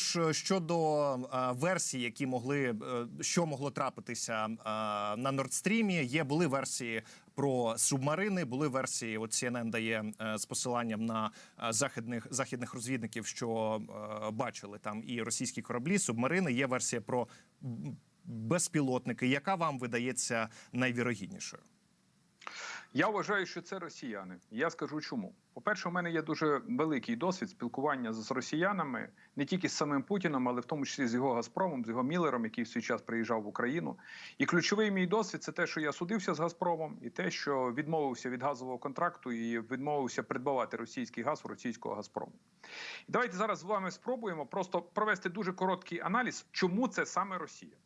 Ж щодо е, версій, які могли е, що могло трапитися е, на Нордстрімі, є були версії про субмарини, були версії. От CNN дає е, з посиланням на е, західних західних розвідників, що е, бачили там і російські кораблі, субмарини. Є версія про безпілотники. Яка вам видається найвірогіднішою? Я вважаю, що це росіяни. Я скажу чому. По-перше, у мене є дуже великий досвід спілкування з росіянами, не тільки з самим Путіном, але в тому числі з його Газпромом, з його Міллером, який в свій час приїжджав в Україну. І ключовий мій досвід це те, що я судився з Газпромом, і те, що відмовився від газового контракту і відмовився придбавати російський газ у російського Газпрому. І давайте зараз з вами спробуємо просто провести дуже короткий аналіз, чому це саме Росія.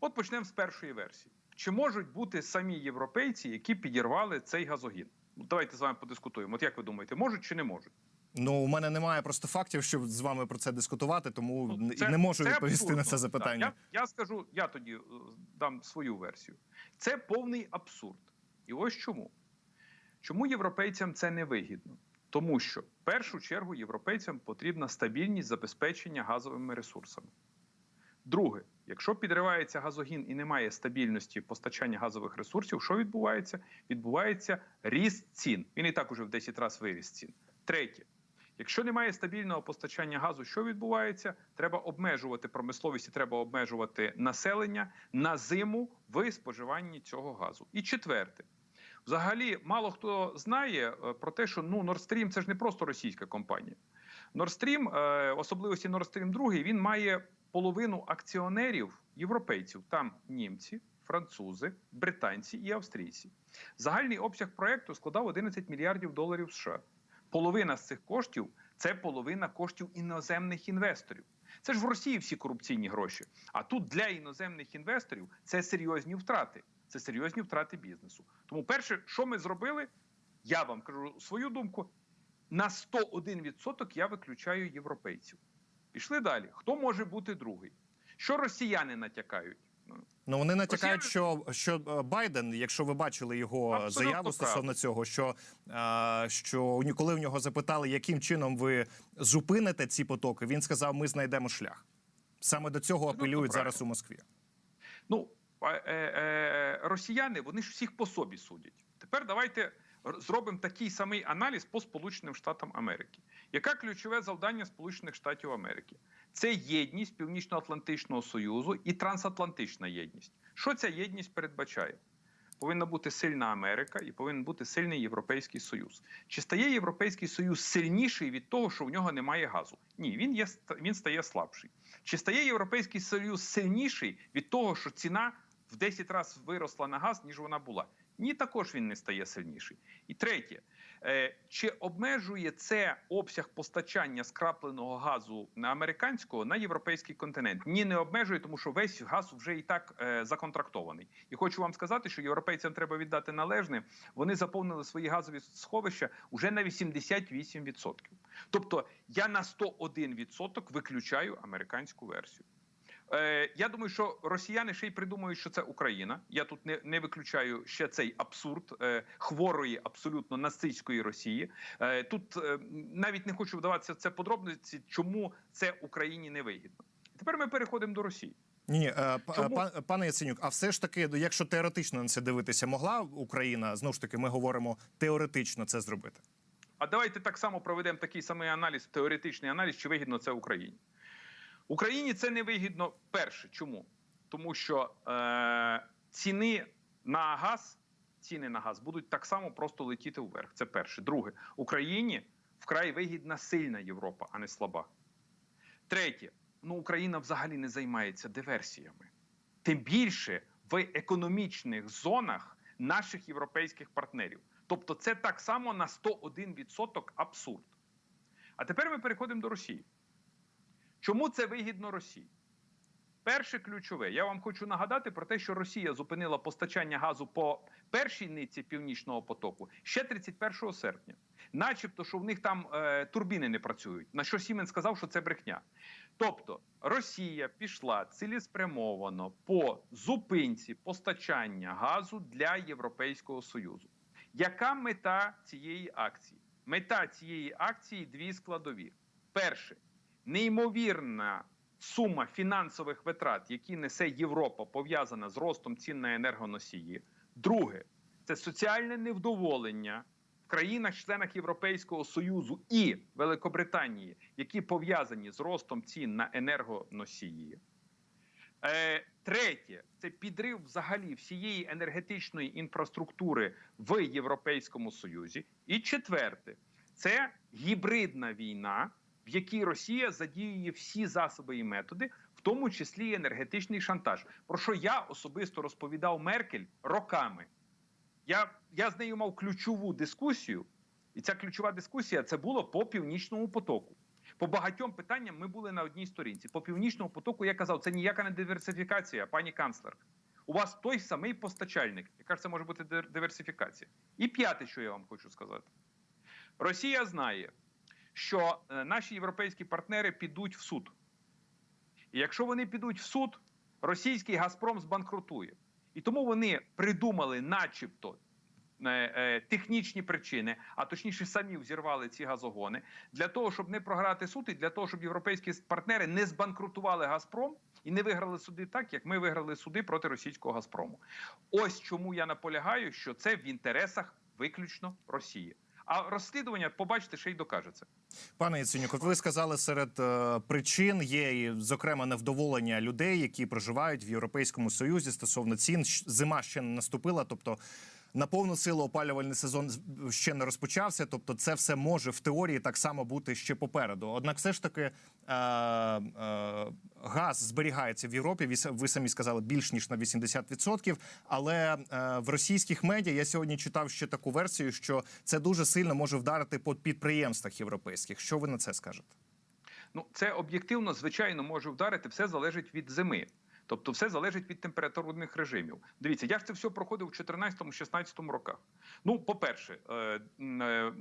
От почнемо з першої версії. Чи можуть бути самі європейці, які підірвали цей газогін? Ну, Давайте з вами подискутуємо. От як ви думаєте, можуть чи не можуть? Ну у мене немає просто фактів, щоб з вами про це дискутувати, тому Ну, не можу відповісти абсурдно. на це запитання. Так, я, я скажу, я тоді е, дам свою версію. Це повний абсурд. І ось чому. Чому європейцям це не вигідно? Тому що в першу чергу європейцям потрібна стабільність забезпечення газовими ресурсами. Друге, якщо підривається газогін і немає стабільності постачання газових ресурсів, що відбувається? Відбувається ріст цін. Він і так уже в 10 разів виріс цін. Третє. Якщо немає стабільного постачання газу, що відбувається? Треба обмежувати промисловість, і треба обмежувати населення на зиму в споживанні цього газу. І четверте, взагалі, мало хто знає е, про те, що ну Nord Stream – це ж не просто російська компанія. Nord Stream, е, особливості Nord Stream 2, він має половину акціонерів європейців. Там німці, французи, британці і австрійці. Загальний обсяг проекту складав 11 мільярдів доларів США. Половина з цих коштів це половина коштів іноземних інвесторів. Це ж в Росії всі корупційні гроші. А тут для іноземних інвесторів це серйозні втрати. Це серйозні втрати бізнесу. Тому, перше, що ми зробили, я вам кажу свою думку: на 101% я виключаю європейців. Пішли далі. Хто може бути другий? Що росіяни натякають? Ну, Ну вони натякають, що що е, Байден, якщо ви бачили його Абсолютно заяву стосовно цього, що, е, що коли в нього запитали, яким чином ви зупините ці потоки, він сказав: ми знайдемо шлях. Саме до цього Абсолютно апелюють правильно. зараз у Москві. Ну, е, е, росіяни вони ж всіх по собі судять. Тепер давайте зробимо такий самий аналіз по Сполученим Штатам Америки. Яке ключове завдання Сполучених Штатів Америки? Це єдність Північно-Атлантичного Союзу і трансатлантична єдність. Що ця єдність передбачає? Повинна бути сильна Америка і повинен бути сильний Європейський Союз. Чи стає Європейський Союз сильніший від того, що в нього немає газу? Ні, він є він стає слабший. Чи стає Європейський Союз сильніший від того, що ціна в 10 разів виросла на газ, ніж вона була? Ні, також він не стає сильніший. І третє, е, чи обмежує це обсяг постачання скрапленого газу на американського на європейський континент? Ні, не обмежує, тому що весь газ вже і так е, законтрактований. І хочу вам сказати, що європейцям треба віддати належне. Вони заповнили свої газові сховища уже на 88%. Тобто я на 101% виключаю американську версію. Е, я думаю, що росіяни ще й придумають, що це Україна. Я тут не, не виключаю ще цей абсурд е, хворої, абсолютно нацистської Росії. Е, тут е, навіть не хочу вдаватися в це подробниці, чому це Україні не вигідно. Тепер ми переходимо до Росії. Ні, ні, е, Чому? пан- пане Яценюк, а все ж таки, якщо теоретично на це дивитися, могла Україна знову ж таки, ми говоримо теоретично це зробити. А давайте так само проведемо такий самий аналіз, теоретичний аналіз, чи вигідно це Україні. Україні це не вигідно перше. Чому? Тому що е, ціни на газ, ціни на газ будуть так само просто летіти вверх. Це перше. Друге, Україні вкрай вигідна сильна Європа, а не слаба. Третє, ну Україна взагалі не займається диверсіями. Тим більше в економічних зонах наших європейських партнерів. Тобто, це так само на 101% абсурд. А тепер ми переходимо до Росії. Чому це вигідно Росії? Перше ключове, я вам хочу нагадати про те, що Росія зупинила постачання газу по першій нитці північного потоку ще 31 серпня, начебто, що в них там е, турбіни не працюють. На що Сімен сказав, що це брехня. Тобто Росія пішла цілеспрямовано по зупинці постачання газу для Європейського Союзу. Яка мета цієї акції? Мета цієї акції дві складові: перше неймовірна сума фінансових витрат, які несе Європа, пов'язана з ростом цін на енергоносії. Друге, це соціальне невдоволення в країнах-членах Європейського Союзу і Великобританії, які пов'язані з ростом цін на енергоносії. Е, третє це підрив взагалі всієї енергетичної інфраструктури в Європейському Союзі. І четверте це гібридна війна, в якій Росія задіює всі засоби і методи, в тому числі і енергетичний шантаж. Про що я особисто розповідав Меркель роками. Я, я з нею мав ключову дискусію, і ця ключова дискусія це було по північному потоку. По багатьом питанням ми були на одній сторінці. По північному потоку я казав, це ніяка не диверсифікація, пані канцлер. У вас той самий постачальник. Яка ж це може бути диверсифікація? І п'яте, що я вам хочу сказати: Росія знає, що е, наші європейські партнери підуть в суд. І якщо вони підуть в суд, російський Газпром збанкрутує. І тому вони придумали, начебто, е, е, технічні причини, а точніше самі взірвали ці газогони, для того, щоб не програти суд, і для того, щоб європейські партнери не збанкрутували Газпром і не виграли суди так, як ми виграли суди проти російського Газпрому. Ось чому я наполягаю, що це в інтересах виключно Росії. А розслідування, побачите, ще й докаже це. Пане Яценюк, ви сказали, серед е, причин є і, зокрема невдоволення людей, які проживають в Європейському Союзі стосовно цін. Зима ще не наступила, тобто на повну силу опалювальний сезон ще не розпочався. Тобто, це все може в теорії так само бути ще попереду. Однак, все ж таки, е, е, газ зберігається в Європі. Ви самі сказали більш ніж на 80%. Але е, в російських медіа я сьогодні читав ще таку версію, що це дуже сильно може вдарити по підприємствах європейських. Що ви на це скажете? Ну, це об'єктивно, звичайно, може вдарити. Все залежить від зими. Тобто, все залежить від температурних режимів. Дивіться, я ж це все проходив у 14-16 роках. Ну, по-перше, е, е,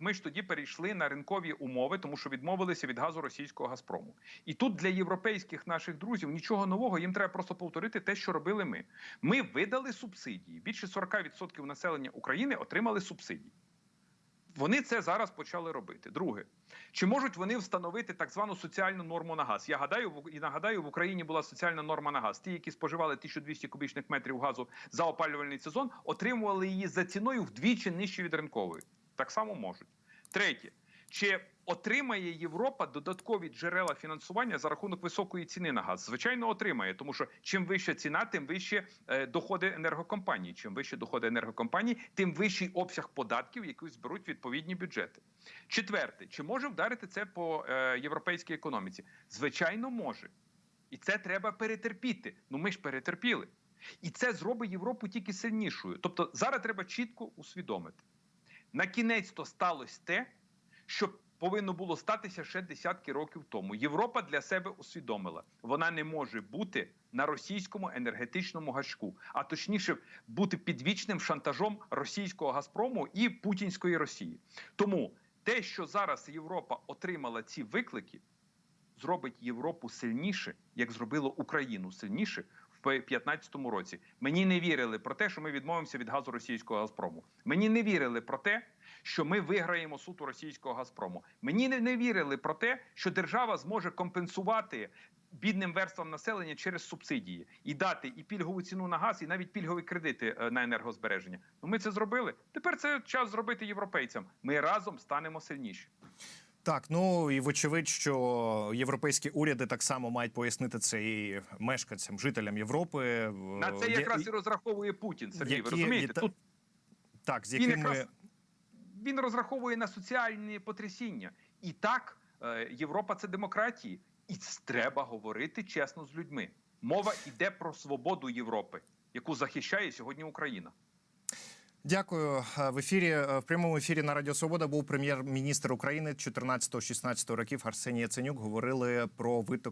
ми ж тоді перейшли на ринкові умови, тому що відмовилися від газу російського Газпрому. І тут для європейських наших друзів нічого нового. Їм треба просто повторити те, що робили ми. Ми видали субсидії. Більше 40% населення України отримали субсидії. Вони це зараз почали робити. Друге, чи можуть вони встановити так звану соціальну норму на газ? Я гадаю, і нагадаю, в Україні була соціальна норма на газ. Ті, які споживали 1200 кубічних метрів газу за опалювальний сезон, отримували її за ціною вдвічі нижче від ринкової. Так само можуть. Третє. Чи отримає Європа додаткові джерела фінансування за рахунок високої ціни на газ? Звичайно, отримає, тому що чим вища ціна, тим вище доходи енергокомпаній. Чим вище доходи енергокомпаній, тим вищий обсяг податків, які зберуть відповідні бюджети. Четверте, чи може вдарити це по е, європейській економіці? Звичайно, може. І це треба перетерпіти. Ну ми ж перетерпіли. І це зробить Європу тільки сильнішою. Тобто зараз треба чітко усвідомити. На кінець то сталося те, що повинно було статися ще десятки років тому. Європа для себе усвідомила, вона не може бути на російському енергетичному гачку, а точніше бути підвічним шантажом російського Газпрому і путінської Росії. Тому те, що зараз Європа отримала ці виклики, зробить Європу сильніше, як зробило Україну сильніше в 2015 році. Мені не вірили про те, що ми відмовимося від газу російського Газпрому. Мені не вірили про те, що ми виграємо суд у російського Газпрому. Мені не, вірили про те, що держава зможе компенсувати. Бідним верствам населення через субсидії і дати і пільгову ціну на газ, і навіть пільгові кредити е, на енергозбереження. Ну ми це зробили. Тепер це час зробити європейцям. Ми разом станемо сильніші. Так, ну і вочевидь, що європейські уряди так само мають пояснити це і мешканцям, жителям Європи. На це якраз і розраховує Путін. Сергій, ви розумієте? літа- Тут так, з він якраз він розраховує на соціальні потрясіння. І так, е, Європа це демократії, і треба говорити чесно з людьми. Мова йде про свободу Європи, яку захищає сьогодні Україна. Дякую Е, в ефірі. е, В прямому ефірі на Радіо Свобода був прем'єр-міністр України 14-16 років Арсеній Яценюк. Говорили про виток